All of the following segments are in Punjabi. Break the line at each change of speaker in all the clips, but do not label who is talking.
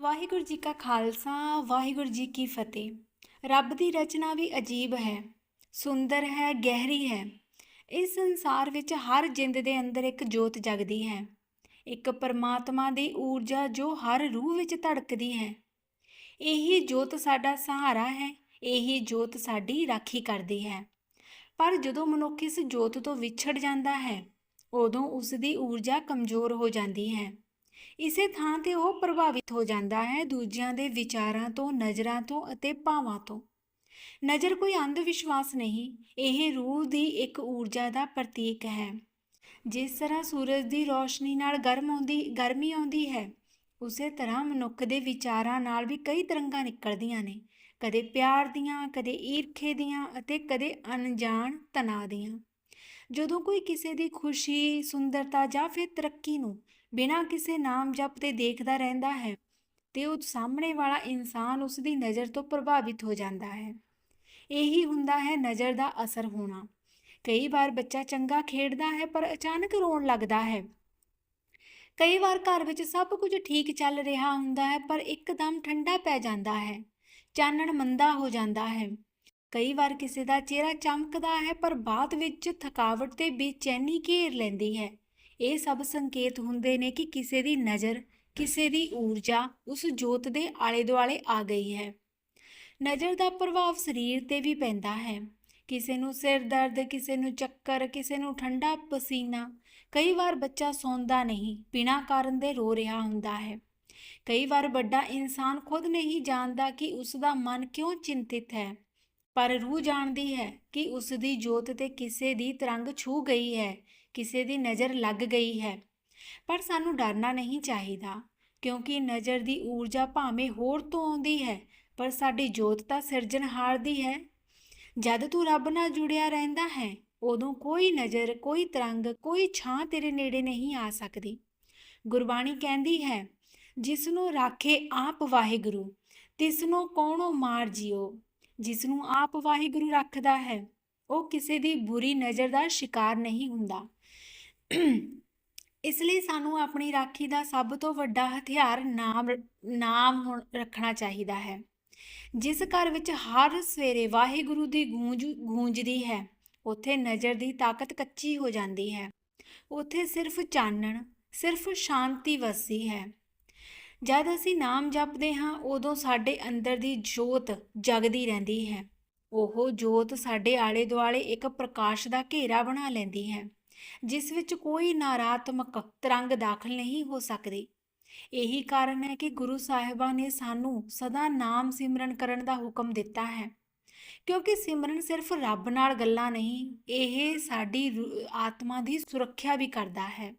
ਵਾਹਿਗੁਰੂ ਜੀ ਕਾ ਖਾਲਸਾ, ਵਾਹਿਗੁਰੂ ਜੀ ਕੀ ਫਤਿਹ। ਰੱਬ ਦੀ ਰਚਨਾ ਵੀ ਅਜੀਬ ਹੈ, ਸੁੰਦਰ ਹੈ, ਗਹਿਰੀ ਹੈ। ਇਸ ਸੰਸਾਰ ਵਿੱਚ ਹਰ ਜਿੰਦ ਦੇ ਅੰਦਰ ਇੱਕ ਜੋਤ ਜਗਦੀ ਹੈ। ਇੱਕ ਪਰਮਾਤਮਾ ਦੀ ਊਰਜਾ ਜੋ ਹਰ ਰੂਹ ਵਿੱਚ ਧੜਕਦੀ ਹੈ। ਇਹੀ ਜੋਤ ਸਾਡਾ ਸਹਾਰਾ ਹੈ, ਇਹੀ ਜੋਤ ਸਾਡੀ ਰਾਖੀ ਕਰਦੀ ਹੈ। ਪਰ ਜਦੋਂ ਮਨੁੱਖ ਇਸ ਜੋਤ ਤੋਂ ਵਿਛੜ ਜਾਂਦਾ ਹੈ, ਉਦੋਂ ਉਸ ਦੀ ਊਰਜਾ ਕਮਜ਼ੋਰ ਹੋ ਜਾਂਦੀ ਹੈ। ਇਸੇ ਥਾਂ ਤੇ ਉਹ ਪ੍ਰਭਾਵਿਤ ਹੋ ਜਾਂਦਾ ਹੈ ਦੂਜਿਆਂ ਦੇ ਵਿਚਾਰਾਂ ਤੋਂ, ਨਜ਼ਰਾਂ ਤੋਂ ਅਤੇ ਭਾਵਾਂ ਤੋਂ। ਨਜ਼ਰ ਕੋਈ ਅੰਧ ਵਿਸ਼ਵਾਸ ਨਹੀਂ, ਇਹ ਰੂਹ ਦੀ ਇੱਕ ਊਰਜਾ ਦਾ ਪ੍ਰਤੀਕ ਹੈ। ਜਿਸ ਤਰ੍ਹਾਂ ਸੂਰਜ ਦੀ ਰੋਸ਼ਨੀ ਨਾਲ ਗਰਮ ਆਉਂਦੀ, ਗਰਮੀ ਆਉਂਦੀ ਹੈ, ਉਸੇ ਤਰ੍ਹਾਂ ਮਨੁੱਖ ਦੇ ਵਿਚਾਰਾਂ ਨਾਲ ਵੀ ਕਈ ਤਰੰਗਾਂ ਨਿਕਲਦੀਆਂ ਨੇ, ਕਦੇ ਪਿਆਰ ਦੀਆਂ, ਕਦੇ ਈਰਖੇ ਦੀਆਂ ਅਤੇ ਕਦੇ ਅਣਜਾਣ ਤਣਾਅ ਦੀਆਂ। ਜਦੋਂ ਕੋਈ ਕਿਸੇ ਦੀ ਖੁਸ਼ੀ, ਸੁੰਦਰਤਾ ਜਾਂ ਫਿਰ ਤਰੱਕੀ ਨੂੰ ਬਿਨਾਂ ਕਿਸੇ ਨਾਮ ਜਪ ਤੇ ਦੇਖਦਾ ਰਹਿੰਦਾ ਹੈ ਤੇ ਉਹ ਸਾਹਮਣੇ ਵਾਲਾ ਇਨਸਾਨ ਉਸ ਦੀ ਨਜ਼ਰ ਤੋਂ ਪ੍ਰਭਾਵਿਤ ਹੋ ਜਾਂਦਾ ਹੈ। ਇਹੀ ਹੁੰਦਾ ਹੈ ਨਜ਼ਰ ਦਾ ਅਸਰ ਹੋਣਾ। ਕਈ ਵਾਰ ਬੱਚਾ ਚੰਗਾ ਖੇਡਦਾ ਹੈ ਪਰ ਅਚਾਨਕ ਰੋਣ ਲੱਗਦਾ ਹੈ। ਕਈ ਵਾਰ ਘਰ ਵਿੱਚ ਸਭ ਕੁਝ ਠੀਕ ਚੱਲ ਰਿਹਾ ਹੁੰਦਾ ਹੈ ਪਰ ਇੱਕਦਮ ਠੰਡਾ ਪੈ ਜਾਂਦਾ ਹੈ। ਚਾਨਣ ਮੰਦਾ ਹੋ ਜਾਂਦਾ ਹੈ। ਕਈ ਵਾਰ ਕਿਸੇ ਦਾ ਚਿਹਰਾ ਚਮਕਦਾ ਹੈ ਪਰ ਬਾਅਦ ਵਿੱਚ ਥਕਾਵਟ ਤੇ ਬੇਚੈਨੀ ਘੇਰ ਲੈਂਦੀ ਹੈ। ਇਹ ਸਭ ਸੰਕੇਤ ਹੁੰਦੇ ਨੇ ਕਿ ਕਿਸੇ ਦੀ ਨਜ਼ਰ, ਕਿਸੇ ਦੀ ਊਰਜਾ ਉਸ ਜੋਤ ਦੇ ਆਲੇ ਦੁਆਲੇ ਆ ਗਈ ਹੈ। ਨਜ਼ਰ ਦਾ ਪ੍ਰਭਾਵ ਸਰੀਰ ਤੇ ਵੀ ਪੈਂਦਾ ਹੈ। ਕਿਸੇ ਨੂੰ ਸਿਰ ਦਰਦ, ਕਿਸੇ ਨੂੰ ਚੱਕਰ, ਕਿਸੇ ਨੂੰ ਠੰਡਾ ਪਸੀਨਾ, ਕਈ ਵਾਰ ਬੱਚਾ ਸੌਂਦਾ ਨਹੀਂ, ਬਿਨਾਂ ਕਾਰਨ ਦੇ ਰੋ ਰਿਹਾ ਹੁੰਦਾ ਹੈ। ਕਈ ਵਾਰ ਵੱਡਾ ਇਨਸਾਨ ਖੁਦ ਨਹੀਂ ਜਾਣਦਾ ਕਿ ਉਸ ਦਾ ਮਨ ਕਿਉਂ ਚਿੰਤਿਤ ਹੈ, ਪਰ ਰੂਹ ਜਾਣਦੀ ਹੈ ਕਿ ਉਸ ਦੀ ਜੋਤ ਤੇ ਕਿਸੇ ਦੀ ਤਰੰਗ ਛੂ ਗਈ ਹੈ। ਕਿਸੇ ਦੀ ਨਜ਼ਰ ਲੱਗ ਗਈ ਹੈ। ਪਰ ਸਾਨੂੰ ਡਰਨਾ ਨਹੀਂ ਚਾਹੀਦਾ, ਕਿਉਂਕਿ ਨਜ਼ਰ ਦੀ ਊਰਜਾ ਭਾਵੇਂ ਹੋਰ ਤੋਂ ਆਉਂਦੀ ਹੈ, ਪਰ ਸਾਡੀ ਜੋਤ ਤਾਂ ਸਿਰਜਣਹਾਰ ਦੀ ਹੈ। ਜਦ ਤੂੰ ਰੱਬ ਨਾਲ ਜੁੜਿਆ ਰਹਿੰਦਾ ਹੈ, ਉਦੋਂ ਕੋਈ ਨਜ਼ਰ, ਕੋਈ ਤਰੰਗ, ਕੋਈ ਛਾਂ ਤੇਰੇ ਨੇੜੇ ਨਹੀਂ ਆ ਸਕਦੀ। ਗੁਰਬਾਣੀ ਕਹਿੰਦੀ ਹੈ ਜਿਸ ਨੂੰ ਰਾਖੇ ਆਪ ਵਾਹਿਗੁਰੂ ਤਿਸ ਨੂੰ ਕੌਣੋ ਮਾਰ ਜਿਓ? ਜਿਸ ਨੂੰ ਆਪ ਵਾਹਿਗੁਰੂ ਰੱਖਦਾ ਹੈ, ਉਹ ਕਿਸੇ ਦੀ ਬੁਰੀ ਨਜ਼ਰ ਦਾ ਸ਼ਿਕਾਰ ਨਹੀਂ ਹੁੰਦਾ। ਇਸ ਲਈ ਸਾਨੂੰ ਆਪਣੀ ਰਾਖੀ ਦਾ ਸਭ ਤੋਂ ਵੱਡਾ ਹਥਿਆਰ ਨਾਮ ਨਾਮ ਹੋਣ- ਰੱਖਣਾ ਚਾਹੀਦਾ ਹੈ। ਜਿਸ ਘਰ ਵਿੱਚ ਹਰ ਸਵੇਰੇ ਵਾਹਿਗੁਰੂ ਦੀ ਗੂੰਜ, ਗੂੰਜਦੀ ਹੈ, ਉੱਥੇ ਨਜ਼ਰ ਦੀ ਤਾਕਤ ਕੱਚੀ ਹੋ ਜਾਂਦੀ ਹੈ। ਉੱਥੇ ਸਿਰਫ ਚਾਨਣ, ਸਿਰਫ ਸ਼ਾਂਤੀ ਵਸਦੀ ਹੈ। ਜਦ ਅਸੀਂ ਨਾਮ ਜਪਦੇ ਹਾਂ, ਉਦੋਂ ਸਾਡੇ ਅੰਦਰ ਦੀ ਜੋਤ ਜਗਦੀ ਰਹਿੰਦੀ ਹੈ। ਉਹ ਜੋਤ ਸਾਡੇ ਆਲੇ ਦੁਆਲੇ ਇੱਕ ਪ੍ਰਕਾਸ਼ ਦਾ ਘੇਰਾ ਬਣਾ ਲੈਂਦੀ ਹੈ। ਜਿਸ ਵਿੱਚ ਕੋਈ ਨਾਰਾਤਮਕ ਤਰੰਗ ਦਾਖਲ ਨਹੀਂ ਹੋ ਸਕਦੀ। ਇਹੀ ਕਾਰਨ ਹੈ ਕਿ ਗੁਰੂ ਸਾਹਿਬਾਂ ਨੇ ਸਾਨੂੰ ਸਦਾ ਨਾਮ ਸਿਮਰਨ ਕਰਨ ਦਾ ਹੁਕਮ ਦਿੱਤਾ ਹੈ। ਕਿਉਂਕਿ ਸਿਮਰਨ ਸਿਰਫ ਰੱਬ ਨਾਲ ਗੱਲਾਂ ਨਹੀਂ, ਇਹ ਸਾਡੀ ਰੂ- ਆਤਮਾ ਦੀ ਸੁਰੱਖਿਆ ਵੀ ਕਰਦਾ ਹੈ।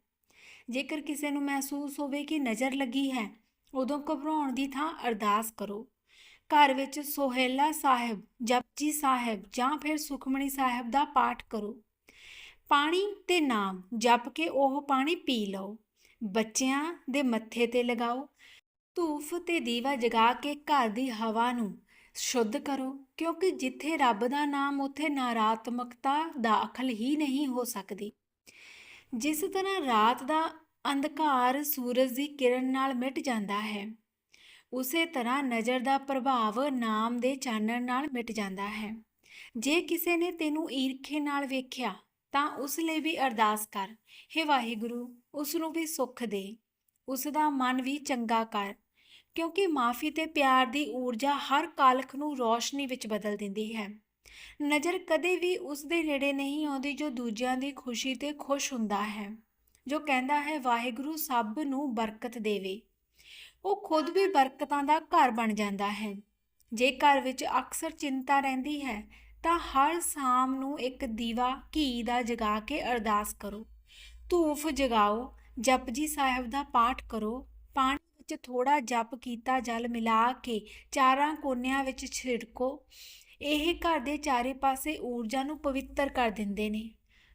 ਜੇਕਰ ਕਿਸੇ ਨੂੰ ਮਹਿਸੂਸ ਹੋਵੇ ਕਿ ਨਜ਼ਰ ਲੱਗੀ ਹੈ, ਉਦੋਂ ਘਬਰਾਉਣ ਦੀ ਥਾਂ ਅਰਦਾਸ ਕਰੋ। ਘਰ ਵਿੱਚ ਸੋਹੇਲਾ ਸਾਹਿਬ, ਜਪਜੀ ਸਾਹਿਬ ਜਾਂ ਫਿਰ ਸੁਖਮਣੀ ਸਾਹਿਬ ਦਾ ਪਾਠ ਕਰੋ। ਪਾਣੀ ਤੇ ਨਾਮ ਜਪ ਕੇ ਉਹ ਪਾਣੀ ਪੀ ਲਓ। ਬੱਚਿਆਂ ਦੇ ਮੱਥੇ ਤੇ ਲਗਾਓ। ਧੂਫ ਤੇ ਦੀਵਾ ਜਗਾ ਕੇ ਘਰ ਦੀ ਹਵਾ ਨੂੰ ਸ਼ੁੱਧ ਕਰੋ, ਕਿਉਂਕਿ ਜਿੱਥੇ ਰੱਬ ਦਾ ਨਾਮ, ਉੱਥੇ ਨਕਾਰਾਤਮਕਤਾ ਦਾਖਲ ਹੀ ਨਹੀਂ ਹੋ ਸਕਦੀ। ਜਿਸ ਤਰ੍ਹਾਂ ਰਾਤ ਦਾ ਅੰਧਕਾਰ ਸੂਰਜ ਦੀ ਕਿਰਨ ਨਾਲ ਮਿਟ ਜਾਂਦਾ ਹੈ, ਉਸੇ ਤਰ੍ਹਾਂ ਨਜ਼ਰ ਦਾ ਪ੍ਰਭਾਵ ਨਾਮ ਦੇ ਚਾਨਣ ਨਾਲ ਮਿਟ ਜਾਂਦਾ ਹੈ। ਜੇ ਕਿਸੇ ਨੇ ਤੈਨੂੰ ਈਰਖੇ ਨਾਲ ਵੇਖਿਆ ਤਾਂ ਉਸ ਲਈ ਵੀ ਅਰਦਾਸ ਕਰ। ਹੇ ਵਾਹਿਗੁਰੂ, ਉਸ ਨੂੰ ਵੀ ਸੁੱਖ ਦੇ। ਉਸ ਦਾ ਮਨ ਵੀ ਚੰਗਾ ਕਰ। ਕਿਉਂਕਿ ਮਾਫੀ ਤੇ ਪਿਆਰ ਦੀ ਊਰਜਾ ਹਰ ਕਾਲਖ ਨੂੰ ਰੋਸ਼ਨੀ ਵਿੱਚ ਬਦਲ ਦਿੰਦੀ ਹੈ। ਨਜ਼ਰ ਕਦੇ ਵੀ ਉਸ ਦੇ ਨੇੜੇ ਨਹੀਂ ਆਉਂਦੀ ਜੋ ਦੂਜਿਆਂ ਦੀ ਖੁਸ਼ੀ ਤੇ ਖੁਸ਼ ਹੁੰਦਾ ਹੈ, ਜੋ ਕਹਿੰਦਾ ਹੈ, ਵਾਹਿਗੁਰੂ ਸਭ ਨੂੰ ਬਰਕਤ ਦੇਵੇ। ਉਹ ਖੁਦ ਵੀ ਬਰਕਤਾਂ ਦਾ ਘਰ ਬਣ ਜਾਂਦਾ ਹੈ। ਜੇ ਘਰ ਵਿੱਚ ਅਕਸਰ ਚਿੰਤਾ ਰਹਿੰਦੀ ਹੈ ਤਾਂ ਹਰ ਸ਼ਾਮ ਨੂੰ ਇੱਕ ਦੀਵਾ ਘੀ ਦਾ ਜਗਾ ਕੇ ਅਰਦਾਸ ਕਰੋ। ਧੂਫ ਜਗਾਓ ਜਪਜੀ ਸਾਹਿਬ ਦਾ ਪਾਠ ਕਰੋ। ਪਾਣੀ ਵਿੱਚ ਥੋੜਾ ਜਪ ਕੀਤਾ ਜਲ ਮਿਲਾ ਕੇ ਚਾਰਾਂ ਕੋਨਿਆਂ ਵਿੱਚ ਛਿੜਕੋ। ਇਹ ਘਰ ਦੇ ਚਾਰੇ ਪਾਸੇ ਊਰਜਾ ਨੂੰ ਪਵਿੱਤਰ ਕਰ ਦਿੰਦੇ ਨੇ।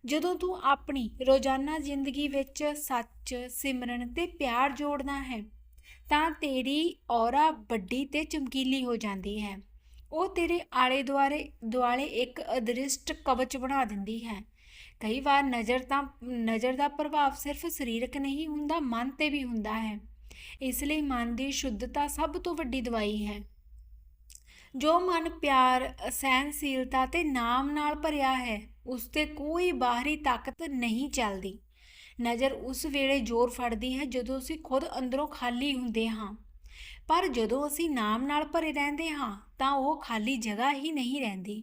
ਜਦੋਂ ਤੂੰ ਆਪਣੀ ਰੋਜ਼ਾਨਾ ਜ਼ਿੰਦਗੀ ਵਿੱਚ ਸੱਚ, ਸਿਮਰਨ ਤੇ ਪਿਆਰ ਜੋੜਨਾ ਹੈ, ਤਾਂ ਤੇਰੀ ਔਰਾ ਵੱਡੀ ਤੇ ਚਮਕੀਲੀ ਹੋ ਜਾਂਦੀ ਹੈ। ਉਹ ਤੇਰੇ ਆਲੇ ਦੁਆਲੇ ਦੁਆਲੇ ਇੱਕ ਅਦ੍ਰਿਸ਼ਟ ਕਵਚ ਬਣਾ ਦਿੰਦੀ ਹੈ। ਕਈ ਵਾਰ ਨਜ਼ਰ ਤਾਂ, ਨਜ਼ਰ ਦਾ ਪ੍ਰਭਾਵ ਸਿਰਫ ਸਰੀਰਕ ਨਹੀਂ ਹੁੰਦਾ, ਮਨ ਤੇ ਵੀ ਹੁੰਦਾ ਹੈ। ਇਸ ਲਈ ਮਨ ਦੀ ਸ਼ੁੱਧਤਾ ਸਭ ਤੋਂ ਵੱਡੀ ਦਵਾਈ ਹੈ। ਜੋ ਮਨ ਪਿਆਰ ਸਹਿਨਸ਼ੀਲਤਾ ਤੇ ਨਾਮ ਨਾਲ ਭਰਿਆ ਹੈ, ਉਸ ਤੇ ਕੋਈ ਬਾਹਰੀ ਤਾਕਤ ਨਹੀਂ ਚੱਲਦੀ। ਨਜ਼ਰ ਉਸ ਵੇਲੇ ਜ਼ੋਰ ਫੜਦੀ ਹੈ ਜਦੋਂ ਅਸੀਂ ਖੁਦ ਅੰਦਰੋਂ ਖਾਲੀ ਹੁੰਦੇ ਹਾਂ। ਪਰ ਜਦੋਂ ਅਸੀਂ ਨਾਮ ਨਾਲ ਭਰੇ ਰਹਿੰਦੇ ਹਾਂ, ਤਾਂ ਉਹ ਖਾਲੀ ਜਗ੍ਹਾ ਹੀ ਨਹੀਂ ਰਹਿੰਦੀ।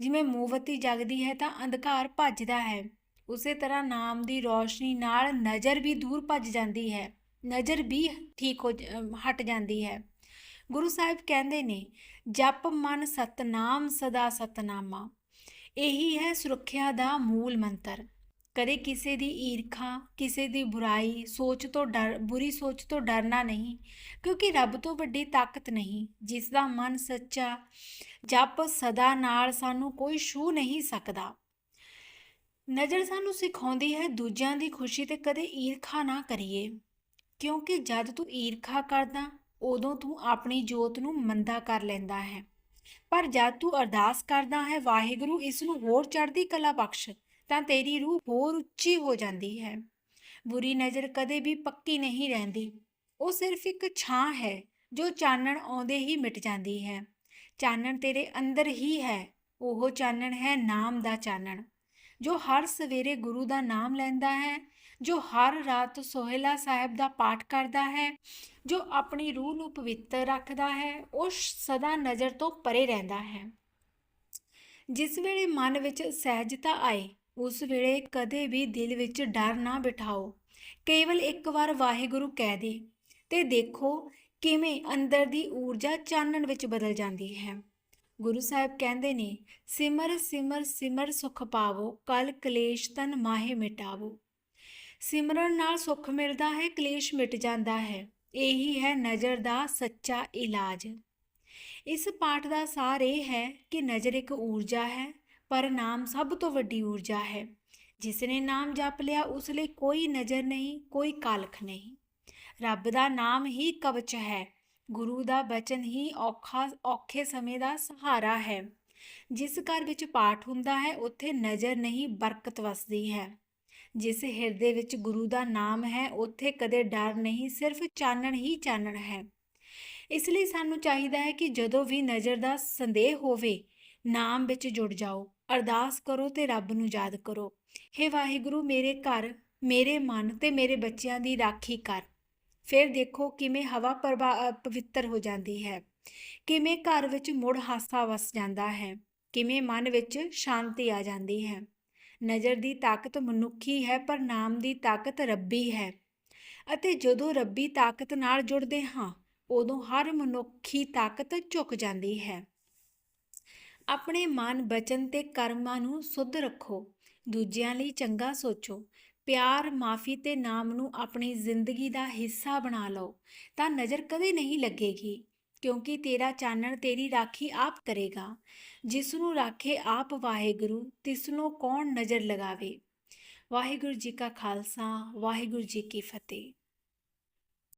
ਜਿਵੇਂ ਮੋਮਬੱਤੀ ਜਗਦੀ ਹੈ ਤਾਂ ਅੰਧਕਾਰ ਭੱਜਦਾ ਹੈ। ਉਸੇ ਤਰ੍ਹਾਂ ਨਾਮ ਦੀ ਰੋਸ਼ਨੀ ਨਾਲ ਨਜ਼ਰ ਵੀ ਦੂਰ ਭੱਜ ਜਾਂਦੀ ਹੈ। ਨਜ਼ਰ ਵੀ ਠੀਕ ਹੋ ਜ- ਹਟ ਜਾਂਦੀ ਹੈ। ਗੁਰੂ ਸਾਹਿਬ ਕਹਿੰਦੇ ਨੇ, ਜਪ ਮਨ ਸਤਨਾਮ ਸਦਾ ਸਤਨਾਮਾ। ਇਹੀ ਹੈ ਸੁਰੱਖਿਆ ਦਾ ਮੂਲ ਮੰਤਰ। ਕਦੇ ਕਿਸੇ ਦੀ ਈਰਖਾ, ਕਿਸੇ ਦੀ ਬੁਰਾਈ, ਸੋਚ ਤੋਂ ਡਰ, ਬੁਰੀ ਸੋਚ ਤੋਂ ਡਰਨਾ ਨਹੀਂ, ਕਿਉਂਕਿ ਰੱਬ ਤੋਂ ਵੱਡੀ ਤਾਕਤ ਨਹੀਂ, ਜਿਸ ਦਾ ਮਨ ਸੱਚਾ ਜਪ ਸਦਾ ਨਾਲ ਸਾਨੂੰ ਕੋਈ ਛੂ ਨਹੀਂ ਸਕਦਾ। ਨਜ਼ਰ ਸਾਨੂੰ ਸਿਖਾਉਂਦੀ ਹੈ ਦੂਜਿਆਂ ਦੀ ਖੁਸ਼ੀ ਤੇ ਕਦੇ ਈਰਖਾ ਨਾ ਕਰੀਏ, ਕਿਉਂਕਿ ਜਦ ਤੂੰ ਈਰਖਾ ਕਰਦਾ, ਉਦੋਂ ਤੂੰ ਆਪਣੀ ਜੋਤ ਨੂੰ ਮੰਦਾ ਕਰ ਲੈਂਦਾ ਹੈ। ਪਰ ਜਦ ਤੂੰ ਅਰਦਾਸ ਕਰਦਾ ਹੈ, ਵਾਹਿਗੁਰੂ ਇਸ ਨੂੰ ਹੋਰ ਚੜ੍ਹਦੀ ਕਲਾ ਬਖਸ਼ ਤਾਂ ਤੇਰੀ ਰੂਹ ਹੋਰ ਉੱਚੀ ਹੋ ਜਾਂਦੀ ਹੈ। ਬੁਰੀ ਨਜ਼ਰ ਕਦੇ ਵੀ ਪੱਕੀ ਨਹੀਂ ਰਹਿੰਦੀ। ਉਹ ਸਿਰਫ ਇੱਕ ਛਾਂ ਹੈ, ਜੋ ਚਾਨਣ ਆਉਂਦੇ ਹੀ ਮਿਟ ਜਾਂਦੀ ਹੈ। ਚਾਨਣ ਤੇਰੇ ਅੰਦਰ ਹੀ ਹੈ, ਉਹ ਚਾਨਣ ਹੈ ਨਾਮ ਦਾ ਚਾਨਣ। ਜੋ ਹਰ ਸਵੇਰੇ ਗੁਰੂ ਦਾ ਨਾਮ ਲੈਂਦਾ ਹੈ, ਜੋ ਹਰ ਰਾਤ ਸੋਹਿਲਾ ਸਾਹਿਬ ਦਾ ਪਾਠ ਕਰਦਾ ਹੈ, ਜੋ ਆਪਣੀ ਰੂਹ ਨੂੰ ਪਵਿੱਤਰ ਰੱਖਦਾ ਹੈ, ਉਹ ਸਦਾ ਨਜ਼ਰ ਤੋਂ ਪਰੇ ਰਹਿੰਦਾ ਹੈ। ਜਿਸ ਵੇਲੇ ਮਨ ਵਿੱਚ ਸਹਿਜਤਾ ਆਏ ਉਸ ਵੇਲੇ ਕਦੇ ਵੀ ਦਿਲ ਵਿੱਚ ਡਰ ਨਾ ਬਿਠਾਓ। ਕੇਵਲ ਇੱਕ ਵਾਰ ਵਾਹਿਗੁਰੂ ਕਹਿ ਦੇ ਤੇ ਦੇਖੋ ਕਿਵੇਂ ਅੰਦਰ ਦੀ ਊਰਜਾ ਚਾਨਣ ਵਿੱਚ ਬਦਲ ਜਾਂਦੀ ਹੈ। ਗੁਰੂ ਸਾਹਿਬ ਕਹਿੰਦੇ ਨੇ, ਸਿਮਰ ਸਿਮਰ ਸਿਮਰ ਸੁਖ ਪਾਵੋ, ਕਲ ਕਲੇਸ਼ ਤਨ ਮਾਹੇ ਮਿਟਾਵੋ। ਸਿਮਰਨ ਨਾਲ ਸੁੱਖ ਮਿਲਦਾ ਹੈ, ਕਲੇਸ਼ ਮਿਟ ਜਾਂਦਾ ਹੈ। ਇਹੀ ਹੈ ਨਜ਼ਰ ਦਾ ਸੱਚਾ ਇਲਾਜ। ਇਸ ਪਾਠ ਦਾ ਸਾਰ ਇਹ ਹੈ ਕਿ ਨਜ਼ਰ ਇੱਕ ਊਰਜਾ ਹੈ ਪਰ ਨਾਮ ਸਭ ਤੋਂ ਵੱਡੀ ਊਰਜਾ ਹੈ। ਜਿਸ ਨੇ ਨਾਮ ਜਪ ਲਿਆ, ਉਸ ਲਈ ਕੋਈ ਨਜ਼ਰ ਨਹੀਂ, ਕੋਈ ਕਾਲਖ ਨਹੀਂ। ਰੱਬ ਦਾ ਨਾਮ ਹੀ ਕਵਚ ਹੈ। ਗੁਰੂ ਦਾ ਬਚਨ ਹੀ ਔਖਾ, ਔਖੇ ਸਮੇਂ ਦਾ ਸਹਾਰਾ ਹੈ। ਜਿਸ ਘਰ ਵਿੱਚ ਪਾਠ ਹੁੰਦਾ ਹੈ, ਉੱਥੇ ਨਜ਼ਰ ਨਹੀਂ, ਬਰਕਤ ਵਸਦੀ ਹੈ। ਜਿਸ ਹਿਰਦੇ ਵਿੱਚ ਗੁਰੂ ਦਾ ਨਾਮ ਹੈ, ਉੱਥੇ ਕਦੇ ਡਰ ਨਹੀਂ, ਸਿਰਫ ਚਾਨਣ ਹੀ ਚਾਨਣ ਹੈ। ਇਸ ਲਈ ਸਾਨੂੰ ਚਾਹੀਦਾ ਹੈ ਕਿ ਜਦੋਂ ਵੀ ਨਜ਼ਰ ਦਾ ਸੰਦੇਹ ਹੋਵੇ ਨਾਮ ਵਿੱਚ ਜੁੜ ਜਾਓ। ਅਰਦਾਸ ਕਰੋ ਤੇ ਰੱਬ ਨੂੰ ਯਾਦ ਕਰੋ। ਹੇ ਵਾਹਿਗੁਰੂ, ਮੇਰੇ ਘਰ, ਮੇਰੇ ਮਨ ਤੇ ਮੇਰੇ ਬੱਚਿਆਂ ਦੀ ਰਾਖੀ ਕਰ। ਫਿਰ ਦੇਖੋ ਕਿਵੇਂ ਹਵਾ ਪ੍ਰਭਾ- ਪਵਿੱਤਰ ਹੋ ਜਾਂਦੀ ਹੈ। ਕਿਵੇਂ ਘਰ ਵਿੱਚ ਮੁੜ ਹਾਸਾ ਵਸ ਜਾਂਦਾ ਹੈ। ਕਿਵੇਂ ਮਨ ਵਿੱਚ ਸ਼ਾਂਤੀ ਆ ਜਾਂਦੀ ਹੈ। ਨਜ਼ਰ ਦੀ ਤਾਕਤ ਮਨੁੱਖੀ ਹੈ, ਪਰ ਨਾਮ ਦੀ ਤਾਕਤ ਰੱਬੀ ਹੈ। ਅਤੇ ਜਦੋਂ ਰੱਬੀ ਤਾਕਤ ਨਾਲ ਜੁੜਦੇ ਹਾਂ, ਉਦੋਂ ਹਰ ਮਨੁੱਖੀ ਤਾਕਤ ਝੁਕ ਜਾਂਦੀ ਹੈ। ਆਪਣੇ ਮਨ ਬਚਨ ਤੇ ਕਰਮਾਂ ਨੂੰ ਸੁੱਧ ਰੱਖੋ। ਦੂਜਿਆਂ ਲਈ ਚੰਗਾ ਸੋਚੋ। ਪਿਆਰ, ਮਾਫੀ ਤੇ ਨਾਮ ਨੂੰ ਆਪਣੀ ਜ਼ਿੰਦਗੀ ਦਾ ਹਿੱਸਾ ਬਣਾ ਲਓ। ਤਾਂ ਨਜ਼ਰ ਕਦੇ ਨਹੀਂ ਲੱਗੇਗੀ, ਕਿਉਂਕਿ ਤੇਰਾ ਚਾਨਣ ਤੇਰੀ ਰਾਖੀ ਆਪ ਕਰੇਗਾ। ਜਿਸ ਨੂੰ ਰਾਖੇ ਆਪ ਵਾਹਿਗੁਰੂ ਤਿਸ ਨੂੰ ਕੌਣ ਨਜ਼ਰ ਲਗਾਵੇ? ਵਾਹਿਗੁਰੂ ਜੀ ਕਾ ਖਾਲਸਾ, ਵਾਹਿਗੁਰੂ ਜੀ ਕੀ ਫਤਿਹ।